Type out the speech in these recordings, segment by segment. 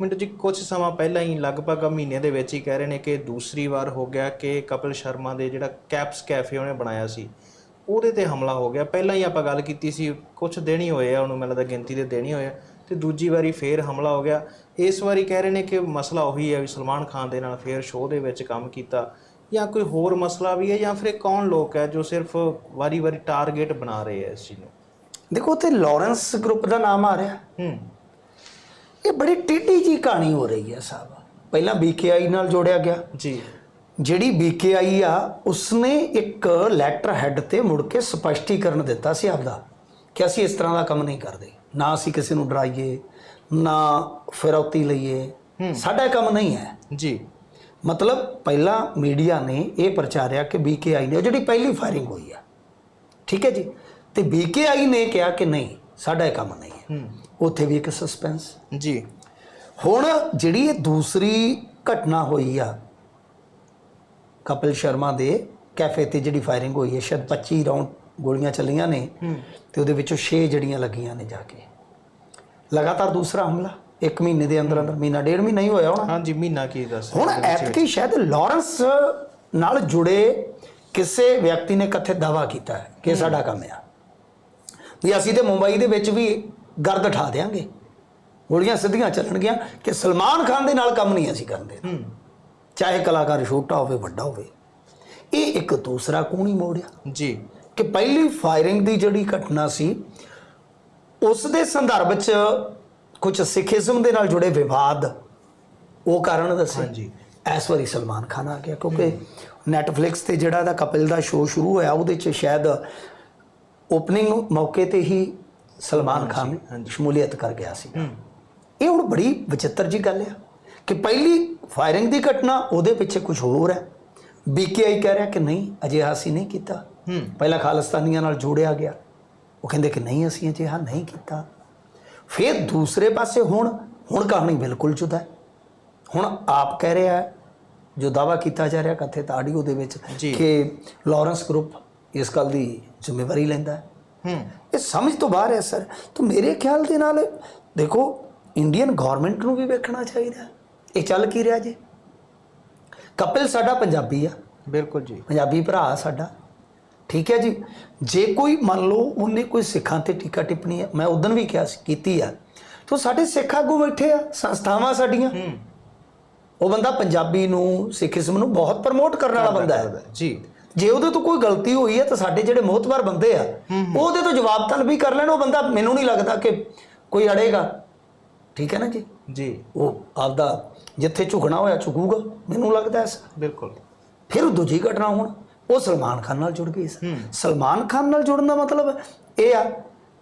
ਮਿੰਟੂ ਜੀ ਕੁਝ ਸਮਾਂ ਪਹਿਲਾਂ ਹੀ ਲਗਭਗ ਮਹੀਨੇ ਦੇ ਵਿੱਚ ਹੀ ਕਹਿ ਰਹੇ ਨੇ ਕਿ ਦੂਸਰੀ ਵਾਰ ਹੋ ਗਿਆ ਕਿ ਕਪਿਲ ਸ਼ਰਮਾ ਦੇ ਜਿਹੜਾ ਕੈਪਸ ਕੈਫੇ ਉਹਨੇ ਬਣਾਇਆ ਸੀ। ਉਹਦੇ ਤੇ ਹਮਲਾ ਹੋ ਗਿਆ। ਪਹਿਲਾਂ ਹੀ ਆਪਾਂ ਗੱਲ ਕੀਤੀ ਸੀ ਕੁਝ ਦਿਨ ਹੀ ਹੋਏ ਆ ਉਹਨੂੰ ਮੈਨੂੰ ਲੱਗਦਾ ਗਿਣਤੀ ਦੇ ਦਿਨ ਹੀ ਹੋਏ ਆ ਤੇ ਦੂਜੀ ਵਾਰੀ ਫੇਰ ਹਮਲਾ ਹੋ ਗਿਆ। ਇਸ ਵਾਰੀ ਕਹਿ ਰਹੇ ਨੇ ਕਿ ਮਸਲਾ ਉਹੀ ਹੈ ਵੀ ਸਲਮਾਨ ਖਾਨ ਦੇ ਨਾਲ ਫੇਰ ਸ਼ੋਅ ਦੇ ਵਿੱਚ ਕੰਮ ਕੀਤਾ। ਜਾਂ ਕੋਈ ਹੋਰ ਮਸਲਾ ਵੀ ਹੈ ਜਾਂ ਫਿਰ ਇਹ ਕੌਣ ਲੋਕ ਹੈ ਜੋ ਸਿਰਫ ਵਾਰੀ-ਵਾਰੀ ਟਾਰਗੇਟ ਬਣਾ ਰਹੇ ਹੈ ਇਸ ਚੀਜ਼ ਨੂੰ? ਦੇਖੋ ਤੇ ਲਾਰੈਂਸ ਗਰੁੱਪ ਦਾ ਨਾਮ ਆ ਰਿਹਾ। ਹੂੰ। ਇਹ ਬੜੀ ਟੇਢੀ ਜੀ ਕਹਾਣੀ ਹੋ ਰਹੀ ਹੈ ਸਾਹਿਬ। ਪਹਿਲਾਂ BKI ਨਾਲ ਜੋੜਿਆ ਗਿਆ। ਜੀ। ਜਿਹੜੀ BKI ਆ ਉਸਨੇ ਇੱਕ ਲੈਟਰ ਹੈੱਡ ਤੇ ਮੁੜ ਕੇ ਸਪਸ਼ਟੀਕਰਨ ਦਿੱਤਾ ਸੀ ਆਪਦਾ ਕਿ ਅਸੀਂ ਇਸ ਤਰ੍ਹਾਂ ਦਾ ਕੰਮ ਨਹੀਂ ਕਰਦੇ। ਨਾ ਅਸੀਂ ਕਿਸੇ ਨੂੰ ਡਰਾਈਏ ਨਾ ਫਿਰੌਤੀ ਲਈਏ। ਸਾਡਾ ਕੰਮ ਨਹੀਂ ਹੈ। ਜੀ। ਮਤਲਬ ਪਹਿਲਾਂ ਮੀਡੀਆ ਨੇ ਇਹ ਪ੍ਰਚਾਰਿਆ ਕਿ BKI ਨੇ ਜਿਹੜੀ ਪਹਿਲੀ ਫਾਇਰਿੰਗ ਹੋਈ ਆ। ਠੀਕ ਹੈ ਜੀ? ਤੇ BKI ਨੇ ਕਿਹਾ ਕਿ ਨਹੀਂ ਸਾਡਾ ਇਹ ਕੰਮ ਨਹੀਂ ਹੈ। ਹੂੰ। ਉੱਥੇ ਵੀ ਇੱਕ ਸਸਪੈਂਸ ਜੀ। ਹੁਣ ਜਿਹੜੀ ਇਹ ਦੂਸਰੀ ਘਟਨਾ ਹੋਈ ਆ ਕਪਿਲ ਸ਼ਰਮਾ ਦੇ ਕੈਫੇ ਤੇ ਜਿਹੜੀ ਫਾਇਰਿੰਗ ਹੋਈ ਹੈ ਸ਼ਾਇਦ 25 ਰਾਉਂਡ ਗੋਲੀਆਂ ਚੱਲੀਆਂ ਨੇ ਤੇ ਉਹਦੇ ਵਿੱਚੋਂ 6 ਜੜੀਆਂ ਲੱਗੀਆਂ ਨੇ ਜਾ ਕੇ। ਲਗਾਤਾਰ ਦੂਸਰਾ ਹਮਲਾ ਇੱਕ ਮਹੀਨੇ ਦੇ ਅੰਦਰ ਅੰਦਰ ਮਹੀਨਾ ਡੇਢ ਮਹੀਨਾ ਹੀ ਹੋਇਆ ਹੋਣਾ। ਹਾਂਜੀ ਮਹੀਨਾ ਕੀ ਦੱਸ ਹੁਣ ਐਤਕੀ ਸ਼ਾਇਦ ਲਾਰੈਂਸ ਨਾਲ ਜੁੜੇ ਕਿਸੇ ਵਿਅਕਤੀ ਨੇ ਕਿੱਥੇ ਦਾਵਾ ਕੀਤਾ ਹੈ ਕਿ ਸਾਡਾ ਕੰਮ ਆ। ਵੀ ਅਸੀਂ ਤੇ ਮੁੰਬਈ ਦੇ ਵਿੱਚ ਵੀ ਗਰਦ ਠਾ ਦੇਾਂਗੇ ਗੋਲੀਆਂ ਸਿੱਧੀਆਂ ਚੱਲਣਗੀਆਂ ਕਿ ਸਲਮਾਨ ਖਾਨ ਦੇ ਨਾਲ ਕੰਮ ਨਹੀਂ ਅਸੀਂ ਕਰਦੇ। ਚਾਹੇ ਕਲਾਕਾਰ ਛੋਟਾ ਹੋਵੇ ਵੱਡਾ ਹੋਵੇ। ਇਹ ਇੱਕ ਦੂਸਰਾ ਕੋਣੀ ਮੋੜਿਆ ਜੀ। ਕਿ ਪਹਿਲੀ ਫਾਇਰਿੰਗ ਦੀ ਜਿਹੜੀ ਘਟਨਾ ਸੀ ਉਸ ਦੇ ਸੰਦਰਭ 'ਚ ਕੁਝ ਸਿੱਖੀਜ਼ਮ ਦੇ ਨਾਲ ਜੁੜੇ ਵਿਵਾਦ ਉਹ ਕਾਰਨ ਦੱਸੇ। ਹਾਂਜੀ। ਇਸ ਵਾਰੀ ਸਲਮਾਨ ਖਾਨ ਆ ਗਿਆ ਕਿਉਂਕਿ ਨੈਟਫਲਿਕਸ ਤੇ ਜਿਹੜਾ ਦਾ ਕਪਿਲ ਦਾ ਸ਼ੋਅ ਸ਼ੁਰੂ ਹੋਇਆ ਉਹਦੇ 'ਚ ਸ਼ਾਇਦ ਓਪਨਿੰਗ ਮੌਕੇ ਤੇ ਹੀ ਸਲਮਾਨ ਖਾਨ ਸ਼ਮੂਲੀਅਤ ਕਰ ਗਿਆ ਸੀ। ਹੂੰ। ਇਹ ਹੁਣ ਬੜੀ ਵਿਚਿੱਤਰ ਜੀ ਗੱਲ ਆ ਕਿ ਪਹਿਲੀ ਫਾਇਰਿੰਗ ਦੀ ਘਟਨਾ ਉਹਦੇ ਪਿੱਛੇ ਕੁਝ ਹੋਰ ਹੈ। ਬੀਕੇਆਈ ਕਹਿ ਰਿਹਾ ਕਿ ਨਹੀਂ ਅਜੇ ਅਸੀਂ ਨਹੀਂ ਕੀਤਾ। ਹੂੰ। ਪਹਿਲਾਂ ਖਾਲਿਸਤਾਨੀਆਂ ਨਾਲ ਜੋੜਿਆ ਗਿਆ। ਉਹ ਕਹਿੰਦੇ ਕਿ ਨਹੀਂ ਅਸੀਂ ਅਜਿਹਾ ਨਹੀਂ ਕੀਤਾ। ਫਿਰ ਦੂਸਰੇ ਪਾਸੇ ਹੁਣ ਹੁਣ ਕਹਾਣੀ ਬਿਲਕੁਲ ਜੁਦਾ ਹੈ। ਹੁਣ ਆਪ ਕਹਿ ਰਿਹਾ ਹੈ ਜੋ ਦਾਵਾ ਕੀਤਾ ਜਾ ਰਿਹਾ ਕਥਿਤ ਆਡੀਓ ਦੇ ਵਿੱਚ। ਕਿ ਲਾਰੈਂਸ ਗਰੁੱਪ ਇਸ ਗੱਲ ਦੀ ਜ਼ਿੰਮੇਵਾਰੀ ਲੈਂਦਾ ਹੈ ਹੂੰ। ਇਹ ਸਮਝ ਤੋਂ ਬਾਹਰ ਹੈ ਸਰ ਤਾਂ ਮੇਰੇ ਖਿਆਲ ਦੇ ਨਾਲ ਦੇਖੋ ਇੰਡੀਅਨ ਗਵਰਨਮੈਂਟ ਨੂੰ ਵੀ ਵੇਖਣਾ ਚਾਹੀਦਾ। ਇਹ ਚੱਲ ਕੀ ਰਿਹਾ ਜੀ? ਕਪਿਲ ਸਾਡਾ ਪੰਜਾਬੀ ਆ। ਬਿਲਕੁਲ ਜੀ। ਪੰਜਾਬੀ ਭਰਾ ਸਾਡਾ। ਠੀਕ ਹੈ ਜੀ? ਜੇ ਕੋਈ ਮੰਨ ਲਓ ਉਹਨੇ ਕੋਈ ਸਿੱਖਾਂ ਤੇ ਟੀਕਾ ਟਿੱਪਣੀ ਹੈ ਮੈਂ ਉਦੋਂ ਵੀ ਕਿਹਾ ਸੀ ਕੀਤੀ ਆ। ਤਾਂ ਸਾਡੇ ਸਿੱਖ ਆਗੂ ਬੈਠੇ ਆ ਸੰਸਥਾਵਾਂ ਸਾਡੀਆਂ। ਹੂੰ। ਉਹ ਬੰਦਾ ਪੰਜਾਬੀ ਨੂੰ ਸਿੱਖੀਜ਼ਮ ਨੂੰ ਬਹੁਤ ਪ੍ਰਮੋਟ ਕਰਨ ਵਾਲਾ ਬੰਦਾ ਹੈ। ਜੀ। ਜੇ ਉਹਦੇ ਤੋਂ ਕੋਈ ਗਲਤੀ ਹੋਈ ਹੈ ਤਾਂ ਸਾਡੇ ਜਿਹੜੇ ਮੋਹਤਵਾਰ ਬੰਦੇ ਆ ਉਹਦੇ ਤੋਂ ਜਵਾਬ ਤਲਬ ਵੀ ਕਰ ਲੈਣ ਉਹ ਬੰਦਾ ਮੈਨੂੰ ਨਹੀਂ ਲੱਗਦਾ ਕਿ ਕੋਈ ਅੜੇਗਾ ਠੀਕ ਹੈ ਨਾ ਜੀ? ਜੀ। ਉਹ ਆਪਦਾ ਜਿੱਥੇ ਝੁਕਣਾ ਹੋਇਆ ਝੁਕੂਗਾ ਮੈਨੂੰ ਲੱਗਦਾ ਐਸਾ। ਬਿਲਕੁਲ। ਫਿਰ ਦੂਜੀ ਘਟਨਾ ਹੁਣ ਉਹ ਸਲਮਾਨ ਖਾਨ ਨਾਲ ਜੁੜ ਗਈ ਸੀ ਸਲਮਾਨ ਖਾਨ ਨਾਲ ਜੁੜਨ ਦਾ ਮਤਲਬ ਇਹ ਆ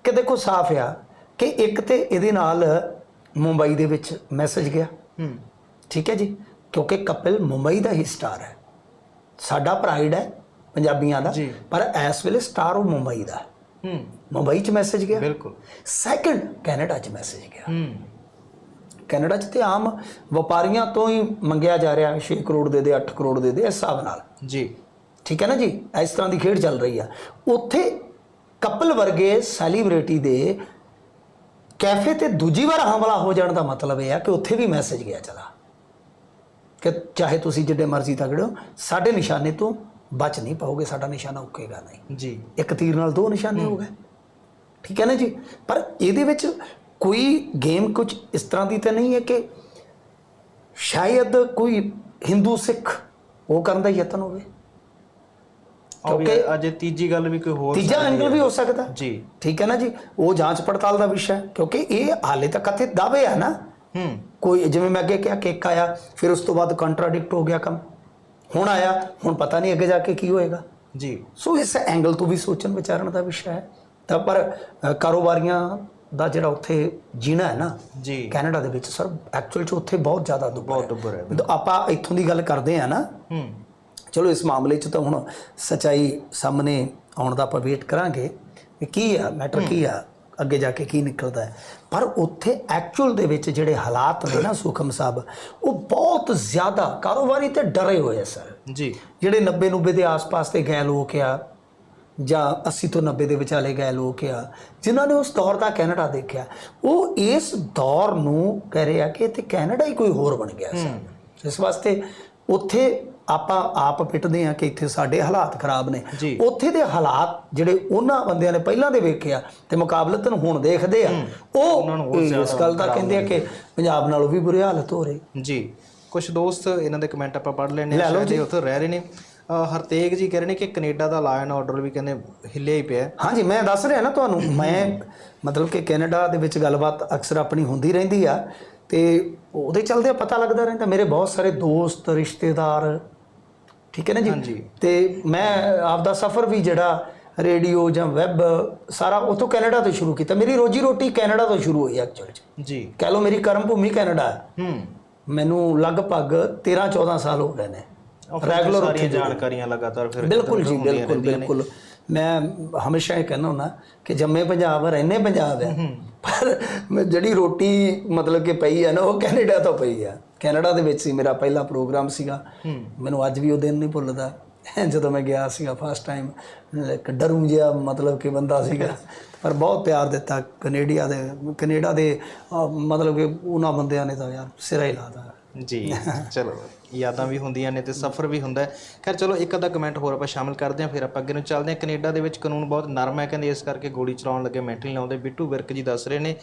ਕਿ ਦੇਖੋ ਸਾਫ਼ ਆ ਕਿ ਇੱਕ ਤੇ ਇਹਦੇ ਨਾਲ ਮੁੰਬਈ ਦੇ ਵਿੱਚ ਮੈਸੇਜ ਗਿਆ। ਹੂੰ। ਠੀਕ ਹੈ ਜੀ? ਕਿਉਂਕਿ ਕਪਿਲ ਮੁੰਬਈ ਦਾ ਹੀ ਸਟਾਰ ਹੈ। ਸਾਡਾ ਪ੍ਰਾਈਡ ਹੈ ਪੰਜਾਬੀਆਂ ਦਾ। ਪਰ ਇਸ ਵੇਲੇ ਸਟਾਰ ਉਹ ਮੁੰਬਈ ਦਾ। ਹੂੰ। ਮੁੰਬਈ 'ਚ ਮੈਸੇਜ ਗਿਆ। ਬਿਲਕੁਲ। ਸੈਕੰਡ ਕੈਨੇਡਾ 'ਚ ਮੈਸੇਜ ਗਿਆ। ਹੂੰ। ਕੈਨੇਡਾ 'ਚ ਤੇ ਆਮ ਵਪਾਰੀਆਂ ਤੋਂ ਹੀ ਮੰਗਿਆ ਜਾ ਰਿਹਾ 6 ਕਰੋੜ ਦੇ ਦੇ 8 ਕਰੋੜ ਦੇ ਦੇ ਇਸ ਹਿਸਾਬ ਨਾਲ। ਜੀ। ਠੀਕ ਹੈ ਨਾ ਜੀ? ਇਸ ਤਰ੍ਹਾਂ ਦੀ ਖੇਡ ਚੱਲ ਰਹੀ ਆ। ਉੱਥੇ ਕਪਲ ਵਰਗੇ ਸੈਲੀਬ੍ਰਿਟੀ ਦੇ ਕੈਫੇ ਤੇ ਦੂਜੀ ਵਾਰ ਹਮਲਾ ਹੋ ਜਾਣ ਦਾ ਮਤਲਬ ਇਹ ਆ ਕਿ ਉੱਥੇ ਵੀ ਮੈਸੇਜ ਗਿਆ ਚਲਾ। ਕਿ ਚਾਹੇ ਤੁਸੀਂ ਜਿੱਡੇ ਮਰਜ਼ੀ ਤਗੜੇ ਹੋ ਸਾਡੇ ਨਿਸ਼ਾਨੇ ਤੋਂ ਬਚ ਨਹੀਂ ਪਾਓਗੇ ਸਾਡਾ ਨਿਸ਼ਾਨਾ ਉੱਕੇਗਾ ਨਹੀਂ। ਜੀ। ਇੱਕ ਤੀਰ ਨਾਲ ਦੋ ਨਿਸ਼ਾਨੇ ਹੋ ਗਏ। ਠੀਕ ਹੈ ਨਾ ਜੀ? ਪਰ ਇਹਦੇ ਵਿੱਚ ਕੋਈ ਗੇਮ ਕੁਝ ਇਸ ਤਰ੍ਹਾਂ ਦੀ ਤਾਂ ਨਹੀਂ ਹੈ ਕਿ ਸ਼ਾਇਦ ਕੋਈ ਹਿੰਦੂ ਸਿੱਖ ਉਹ ਕਰਨ ਦਾ ਯਤਨ ਹੋਵੇ। ਕਿਉਂਕਿ ਅਜੇ ਤੀਜੀ ਗੱਲ ਵੀ ਕੋਈ ਹੋਰ ਤੀਜਾ ਐਂਗਲ। ਵੀ ਹੋ ਸਕਦਾ। ਜੀ। ਠੀਕ ਹੈ ਨਾ ਜੀ? ਉਹ ਜਾਂਚ ਪੜਤਾਲ ਦਾ ਵਿਸ਼ਾ ਹੈ। ਕਿਉਂਕਿ ਇਹ ਹਾਲੇ ਤੱਕ ਕਥਿਤ ਦਾਅਵੇ ਆ ਨਾ। ਹੂੰ। ਕੋਈ ਜਿਵੇਂ ਮੈਂ ਅੱਗੇ ਕਿਹਾ ਕਿ ਇੱਕ ਆਇਆ ਫਿਰ ਉਸ ਤੋਂ ਬਾਅਦ ਕੰਟਰਾਡਿਕਟ ਹੋ ਗਿਆ ਕੰਮ। ਹੁਣ ਆਇਆ ਹੁਣ ਪਤਾ ਨਹੀਂ ਅੱਗੇ ਜਾ ਕੇ ਕੀ ਹੋਏਗਾ। ਜੀ। ਸੋ ਇਸ ਐਂਗਲ ਤੋਂ ਵੀ ਸੋਚਣ ਵਿਚਾਰਨ ਦਾ ਵਿਸ਼ਾ ਹੈ। ਤਾਂ ਪਰ ਕਾਰੋਬਾਰੀਆਂ ਦਾ ਜਿਹੜਾ ਉੱਥੇ ਜੀਣਾ ਹੈ ਨਾ ਜੀ। ਕੈਨੇਡਾ ਦੇ ਵਿੱਚ ਸਰ ਐਕਚੁਅਲ ਚ ਉੱਥੇ ਬਹੁਤ ਜ਼ਿਆਦਾ ਦੁੱਬਰ ਬਹੁਤ ਦੁੱਬਰ ਹੈ ਤਾਂ ਆਪਾਂ ਇੱਥੋਂ ਦੀ ਗੱਲ ਕਰਦੇ ਆ ਨਾ। ਹੂੰ। ਚਲੋ ਇਸ ਮਾਮਲੇ 'ਚ ਤਾਂ ਹੁਣ ਸਚਾਈ ਸਾਹਮਣੇ ਆਉਣ ਦਾ ਆਪਾਂ ਵੇਟ ਕਰਾਂਗੇ। ਵੀ ਕੀ ਆ ਮੈਟਰ ਕੀ ਆ? ਅੱਗੇ ਜਾ ਕੇ ਕੀ ਨਿਕਲਦਾ ਹੈ। ਪਰ ਉੱਥੇ ਐਕਚੁਅਲ ਦੇ ਵਿੱਚ ਜਿਹੜੇ ਹਾਲਾਤ ਨੇ ਨਾ ਸੁਖਮ ਸਾਹਿਬ ਉਹ ਬਹੁਤ ਜ਼ਿਆਦਾ ਕਾਰੋਬਾਰੀ ਤੇ ਡਰੇ ਹੋਏ ਸਰ। ਜੀ। ਜਿਹੜੇ 90 90 ਦੇ ਆਸ-ਪਾਸ ਤੇ ਗਏ ਲੋਕ ਆ ਜਾਂ 80 ਤੋਂ 90 ਦੇ ਵਿਚਾਲੇ ਗਏ ਲੋਕ ਆ ਜਿਨ੍ਹਾਂ ਨੇ ਉਸ ਦੌਰ ਦਾ ਕੈਨੇਡਾ ਦੇਖਿਆ ਉਹ ਇਸ ਦੌਰ ਨੂੰ ਕਹਿ ਰਹੇ ਕਿ ਇੱਥੇ ਕੈਨੇਡਾ ਹੀ ਕੋਈ ਹੋਰ ਬਣ ਗਿਆ ਸੀ ਇਸ ਵਾਸਤੇ ਉੱਥੇ ਆਪਾਂ ਆਪ ਪਿੱਟਦੇ ਆ ਕਿ ਇੱਥੇ ਸਾਡੇ ਹਾਲਾਤ ਖਰਾਬ ਨੇ। ਉੱਥੇ ਦੇ ਹਾਲਾਤ ਜਿਹੜੇ ਉਹਨਾਂ ਬੰਦਿਆਂ ਨੇ ਪਹਿਲਾਂ ਦੇ ਵੇਖਿਆ ਤੇ ਮੁਕਾਬਲਤਨ ਹੁਣ ਦੇਖਦੇ ਆ ਉਹ ਇਸ ਗੱਲ ਦਾ ਕਹਿੰਦੇ ਆ ਕਿ ਪੰਜਾਬ ਨਾਲੋਂ ਵੀ ਬੁਰੀ ਹਾਲਤ ਹੋ ਰਹੀ। ਜੀ। ਕੁਝ ਦੋਸਤ ਇਹਨਾਂ ਦੇ ਕਮੈਂਟ ਆਪਾਂ ਪੜ੍ਹ ਲੈਣੇ ਸ਼ਾਇਦ ਇਹ ਉੱਥੇ ਰਹਿ ਰਹੇ ਨੇ। ਹਰਤੇਗ ਜੀ ਕਹਿ ਰਹੇ ਨੇ ਕਿ ਕੈਨੇਡਾ ਦਾ ਲਾਅ ਐਂਡ ਆਰਡਰ ਵੀ ਕਹਿੰਦੇ ਹਿੱਲਿਆ ਹੀ ਪਿਆ। ਹਾਂਜੀ ਮੈਂ ਦੱਸ ਰਿਹਾ ਨਾ ਤੁਹਾਨੂੰ ਮੈਂ ਮਤਲਬ ਕਿ ਕੈਨੇਡਾ ਦੇ ਵਿੱਚ ਗੱਲਬਾਤ ਅਕਸਰ ਆਪਣੀ ਹੁੰਦੀ ਰਹਿੰਦੀ ਆ। ਤੇ ਉਹਦੇ ਚਲਦੇ ਪਤਾ ਲੱਗਦਾ ਰਹਿੰਦਾ ਮੇਰੇ ਬਹੁਤ ਸਾਰੇ ਦੋਸਤ ਰਿਸ਼ਤੇਦਾਰ ਠੀਕ ਹੈ ਨਾ ਜੀ। ਤੇ ਮੈਂ ਆਪਦਾ ਸਫ਼ਰ ਵੀ ਜਿਹੜਾ ਰੇਡੀਓ ਜਾਂ ਵੈਬ ਸਾਰਾ ਉਥੋਂ ਕੈਨੇਡਾ ਤੋਂ ਸ਼ੁਰੂ ਕੀਤਾ। ਮੇਰੀ ਰੋਜੀ ਰੋਟੀ ਕੈਨੇਡਾ ਤੋਂ ਸ਼ੁਰੂ ਹੋਈ ਐਕਚੁਅਲ ਜੀ। ਕਹਿ ਲਓ ਮੇਰੀ ਕਰਮ ਭੂਮੀ ਕੈਨੇਡਾ ਹੈ। ਹੂੰ। ਮੈਨੂੰ ਲਗਭਗ 13 14 ਸਾਲ ਹੋ ਗਏ ਨੇ। ਰੈਗੂਲਰ ਸਾਰੀਆਂ ਜਾਣਕਾਰੀਆਂ ਲਗਾਤਾਰ ਫਿਰ ਬਿਲਕੁਲ ਜੀ ਬਿਲਕੁਲ। ਬਿਲਕੁਲ। ਮੈਂ ਹਮੇਸ਼ਾ ਇਹ ਕਹਿੰਦਾ ਹੁੰਦਾ ਕਿ ਜੰਮੇ ਪੰਜਾਬ ਰਹਿੰਦੇ ਪੰਜਾਬ ਹੈ। ਪਰ ਮੈਂ ਜਿਹੜੀ ਰੋਟੀ ਮਤਲਬ ਕਿ ਪਈ ਹੈ ਨਾ ਉਹ ਕੈਨੇਡਾ ਤੋਂ ਪਈ ਹੈ ਕੈਨੇਡਾ ਦੇ ਵਿੱਚ ਹੀ ਮੇਰਾ ਪਹਿਲਾ ਪ੍ਰੋਗਰਾਮ ਸੀਗਾ। ਮੈਨੂੰ ਅੱਜ ਵੀ ਉਹ ਦਿਨ ਨਹੀਂ ਭੁੱਲਦਾ। ਜਦੋਂ ਮੈਂ ਗਿਆ ਸੀਗਾ ਫਸਟ ਟਾਈਮ ਇੱਕ ਡਰੂ ਜਿਹਾ ਮਤਲਬ ਕਿ ਬੰਦਾ ਸੀਗਾ। ਪਰ ਬਹੁਤ ਪਿਆਰ ਦਿੱਤਾ ਕੈਨੇਡੀਆ ਦੇ ਕੈਨੇਡਾ ਦੇ ਮਤਲਬ ਕਿ ਉਹਨਾਂ ਬੰਦਿਆਂ ਨੇ ਤਾਂ ਯਾਰ ਸਿਰਾ ਹੀ ਲਾਤਾ ਜੀ ਚਲੋ। ਯਾਦਾਂ ਵੀ ਹੁੰਦੀਆਂ ਨੇ ਤੇ ਸਫ਼ਰ ਵੀ ਹੁੰਦਾ ਹੈ। ਖੈਰ ਚਲੋ ਇੱਕ ਅੱਧਾ ਕਮੈਂਟ ਹੋਰ ਆਪਾਂ ਸ਼ਾਮਿਲ ਕਰਦੇ ਹਾਂ ਫਿਰ ਆਪਾਂ ਅੱਗੇ ਨੂੰ ਚੱਲਦੇ ਹਾਂ। ਕੈਨੇਡਾ ਦੇ ਵਿੱਚ ਕਾਨੂੰਨ ਬਹੁਤ ਨਰਮ ਹੈ ਕਹਿੰਦੇ ਇਸ ਕਰਕੇ ਗੋਲੀ ਚਲਾਉਣ ਲੱਗੇ ਮੈਂਟਲੀ ਲਾਉਂਦੇ ਬਿੱਟੂ ਵਿਰਕ ਜੀ ਦੱਸ ਰਹੇ ਨੇ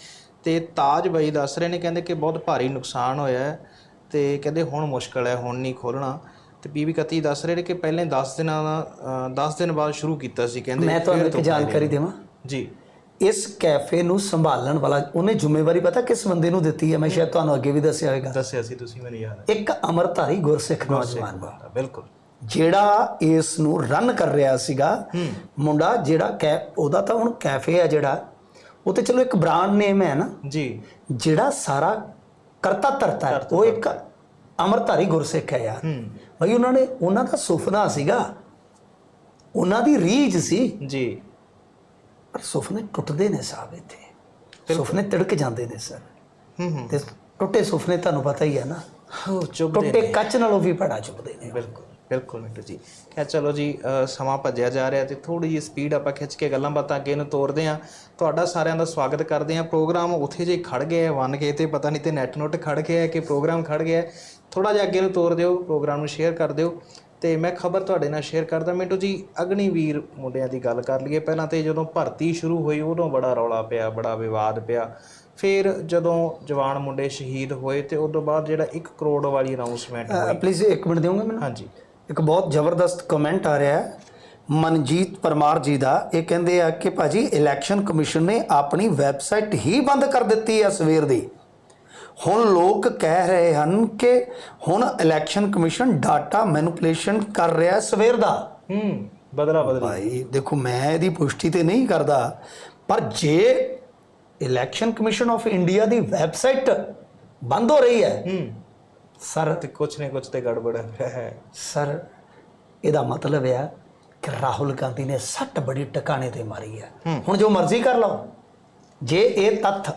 ਤੇ ਤਾਜ ਬਾਈ ਦੱਸ ਰਹੇ ਨੇ ਕਹਿੰਦੇ ਕਿ ਬਹੁਤ ਭਾਰੀ ਨੁਕਸਾਨ ਹੋਇਆ ਹੈ ਤੇ ਕਹਿੰਦੇ ਹੁਣ ਮੁਸ਼ਕਲ ਹੈ ਹੁਣ ਨਹੀਂ ਖੋਲਣਾ ਤੇ ਬੀਬੀ ਕਤੀ ਦੱਸ ਰਹੇ ਨੇ ਕਿ ਪਹਿਲੇ 10 ਦਿਨਾਂ ਦਾ 10 ਦਿਨ ਬਾਅਦ ਸ਼ੁਰੂ ਕੀਤਾ ਸੀ ਕਹਿੰਦੇ। ਮੈਂ ਤੁਹਾਨੂੰ ਇੱਕ ਜਾਣਕਾਰੀ ਦੇਵਾਂ? ਜੀ। ਇਸ ਕੈਫੇ ਨੂੰ ਸੰਭਾਲਣ ਵਾਲਾ ਉਹਨੇ ਜ਼ਿੰਮੇਵਾਰੀ ਪਤਾ ਕਿਸ ਬੰਦੇ ਨੂੰ ਦਿੱਤੀ ਹੈ? ਮੈਂ ਸ਼ਾਇਦ ਤੁਹਾਨੂੰ ਅੱਗੇ ਵੀ ਦੱਸਿਆ ਹੋਵੇਗਾ ਦੱਸਿਆ ਸੀ ਤੁਸੀਂ ਮੈਨੂੰ ਯਾਦ ਹੈ। ਇੱਕ ਅਮਰਧਾਰੀ ਗੁਰਸਿੱਖ ਨੌਜਵਾਨ। ਬਿਲਕੁਲ। ਜਿਹੜਾ ਇਸ ਨੂੰ ਰਨ ਕਰ ਰਿਹਾ ਸੀਗਾ ਮੁੰਡਾ ਜਿਹੜਾ ਕੈ ਉਹਦਾ ਤਾਂ ਹੁਣ ਕੈਫੇ ਆ ਜਿਹੜਾ ਉਹ ਤੇ ਚਲੋ ਇੱਕ ਬ੍ਰਾਂਡ ਨੇਮ ਹੈ ਨਾ। ਜੀ। ਜਿਹੜਾ ਸਾਰਾ ਕਰਤਾ ਧਰਤਾ ਹੈ। ਉਹ ਇੱਕ ਅਮਰਧਾਰੀ ਗੁਰਸਿੱਖ ਹੈ ਯਾਰ। ਬਈ ਉਹਨਾਂ ਨੇ ਉਹਨਾਂ ਦਾ ਸੁਪਨਾ ਸੀਗਾ ਉਹਨਾਂ ਦੀ ਰੀਝ ਸੀ ਜੀ। ਪਰ ਸੁਪਨੇ ਟੁੱਟਦੇ ਨੇ ਸਾਹਿਬ ਇੱਥੇ ਸੁਪਨੇ ਤਿੜਕ ਜਾਂਦੇ ਨੇ ਸਰ। ਹੂੰ ਹੂੰ। ਤੇ ਟੁੱਟੇ ਸੁਪਨੇ ਤੁਹਾਨੂੰ ਪਤਾ ਹੀ ਹੈ ਨਾ। ਹੋ ਚੁੱਭਦੇ ਟੁੱਟੇ ਕੱਚ ਨਾਲੋਂ ਵੀ ਭੜਾ ਚੁੱਭਦੇ ਨੇ। ਬਿਲਕੁਲ ਬਿਲਕੁਲ ਮਿੰਟੂ ਜੀ। ਖੈਰ ਚਲੋ ਜੀ ਸਮਾਂ ਭੱਜਿਆ ਜਾ ਰਿਹਾ ਤੇ ਥੋੜੀ ਜਿਹੀ ਸਪੀਡ ਆਪਾਂ ਖਿੱਚ ਕੇ ਗੱਲਾਂ ਬਾਤਾਂ ਅੱਗੇ ਨੂੰ ਤੋਰਦੇ ਹਾਂ। ਤੁਹਾਡਾ ਸਾਰਿਆਂ ਦਾ ਸਵਾਗਤ ਕਰਦੇ ਹਾਂ। ਪ੍ਰੋਗਰਾਮ ਉੱਥੇ ਜੇ ਖੜ ਗਏ ਵਨ ਕੇ ਤੇ ਪਤਾ ਨਹੀਂ ਤੇ ਨੈਟ ਨੋਟ ਖੜ ਗਿਆ ਕਿ ਪ੍ਰੋਗਰਾਮ ਖੜ ਗਿਆ ਥੋੜਾ ਜਿਹਾ ਅੱਗੇ ਨੂੰ ਤੋਰ ਦਿਓ ਪ੍ਰੋਗਰਾਮ ਨੂੰ ਸ਼ੇਅਰ ਕਰ ਦਿਓ। ਤੇ ਮੈਂ ਖਬਰ ਤੁਹਾਡੇ ਨਾਲ ਸ਼ੇਅਰ ਕਰਦਾ। ਮਿੰਟੂ ਜੀ ਅਗਨੀਵੀਰ ਮੁੰਡਿਆਂ ਦੀ ਗੱਲ ਕਰ ਲਈਏ। ਪਹਿਲਾਂ ਤੇ ਜਦੋਂ ਭਰਤੀ ਸ਼ੁਰੂ ਹੋਈ ਉਦੋਂ ਬੜਾ ਰੌਲਾ ਪਿਆ ਬੜਾ ਵਿਵਾਦ ਪਿਆ। ਫਿਰ ਜਦੋਂ ਜਵਾਨ ਮੁੰਡੇ ਸ਼ਹੀਦ ਹੋਏ ਤੇ ਉਸ ਤੋਂ ਬਾਅਦ ਜਿਹੜਾ 1 ਕਰੋੜ ਵਾਲੀ ਅਨਾਉਂਸਮੈਂਟ ਹੋਈ। ਪਲੀਜ਼ ਇੱਕ ਮਿੰਟ ਦਿਓਗੇ ਮੈਨੂੰ? ਹਾਂਜੀ। ਇੱਕ ਬਹੁਤ ਜ਼ਬਰਦਸਤ ਕਮੈਂਟ ਆ ਰਿਹਾ ਹੈ। ਮਨਜੀਤ ਪਰਮਾਰ ਜੀ ਦਾ। ਇਹ ਕਹਿੰਦੇ ਆ ਕਿ ਭਾਜੀ ਇਲੈਕਸ਼ਨ ਕਮਿਸ਼ਨ ਨੇ ਆਪਣੀ ਵੈਬਸਾਈਟ ਹੀ ਬੰਦ ਕਰ ਦਿੱਤੀ ਹੈ ਸਵੇਰ ਦੀ। ਹੁਣ ਲੋਕ ਕਹਿ ਰਹੇ ਹਨ ਕਿ ਹੁਣ ਇਲੈਕਸ਼ਨ ਕਮਿਸ਼ਨ ਡਾਟਾ ਮੈਨੂਪੂਲੇਸ਼ਨ ਕਰ ਰਿਹਾ ਹੈ ਸਵੇਰ ਦਾ। ਹੂੰ ਬਦਲਾ ਬਦਲੀ। ਭਾਈ ਦੇਖੋ ਮੈਂ ਇਹਦੀ ਪੁਸ਼ਟੀ ਤੇ ਨਹੀਂ ਕਰਦਾ ਪਰ ਜੇ ਇਲੈਕਸ਼ਨ ਕਮਿਸ਼ਨ ਆਫ ਇੰਡੀਆ ਦੀ ਵੈਬਸਾਈਟ ਬੰਦ ਹੋ ਰਹੀ ਹੈ ਹੂੰ। ਸਰ ਤੇ ਕੁਛ ਨੇ ਕੁਛ ਤੇ ਗੜਬੜ ਹੈ। ਸਰ ਇਹਦਾ ਮਤਲਬ ਹੈ ਕਿ ਰਾਹੁਲ ਗਾਂਧੀ ਨੇ ਸੱਟ ਬੜੀ ਟਿਕਾਣੇ ਤੇ ਮਾਰੀ ਹੈ। ਹੁਣ ਜੋ ਮਰਜ਼ੀ ਕਰ ਲਓ ਜੇ ਇਹ ਤੱਥ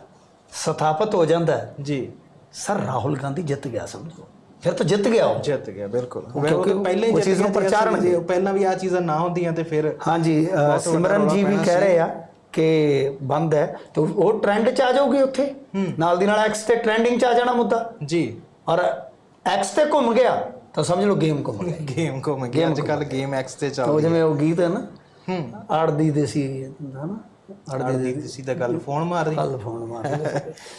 ਸਥਾਪਿਤ ਹੋ ਜਾਂਦਾ ਹੈ, ਜੀ। ਸਰ ਰਾਹੁਲ ਗਾਂਧੀ ਜਿੱਤ ਗਿਆ ਸਮਝੋ। ਫਿਰ ਤਾਂ ਜਿੱਤ ਗਿਆ ਉਹ। ਜਿੱਤ ਗਿਆ ਬਿਲਕੁਲ। ਕਿਉਂਕਿ ਪਹਿਲਾਂ ਹੀ ਚੀਜ਼ ਨੂੰ ਪ੍ਰਚਾਰਨ ਜੇ ਪਹਿਲਾਂ ਵੀ ਆ ਚੀਜ਼ਾਂ ਨਾ ਹੁੰਦੀਆਂ ਤੇ ਫਿਰ ਹਾਂਜੀ ਸਿਮਰਨ ਜੀ ਵੀ ਕਹਿ ਰਹੇ ਆ ਕਿ ਬੰਦ ਹੈ। ਤੇ ਉਹ ਟ੍ਰੈਂਡ ਚ ਆ ਜਾਊਗੀ ਉੱਥੇ। ਨਾਲ ਦੀ ਨਾਲ ਐਕਸ ਤੇ ਟ੍ਰੈਂਡਿੰਗ ਚ ਆ ਜਾਣਾ ਮੁੱਦਾ। ਜੀ। ਔਰ ਐਕਸ ਤੇ ਘੁੰਮ ਗਿਆ ਤਾਂ ਸਮਝ ਲਓ ਗੇਮ ਘੁੰਮ ਗਿਆ। ਗੇਮ ਕੋ ਮੈਂ ਗਿਆ ਅੱਜ ਕੱਲ ਗੇਮ ਐਕਸ ਤੇ ਚੱਲ ਉਹ ਜਿਵੇਂ ਉਹ ਗੀਤ ਹੈ ਨਾ ਹੂੰ। ਆੜਦੀ ਦੇ ਸੀ ਹਨਾ? ਅੜਦੀ ਦੀ ਸਿੱਧਾ ਗੱਲ ਫੋਨ ਮਾਰਦੀ ਕੱਲ ਫੋਨ ਮਾਰ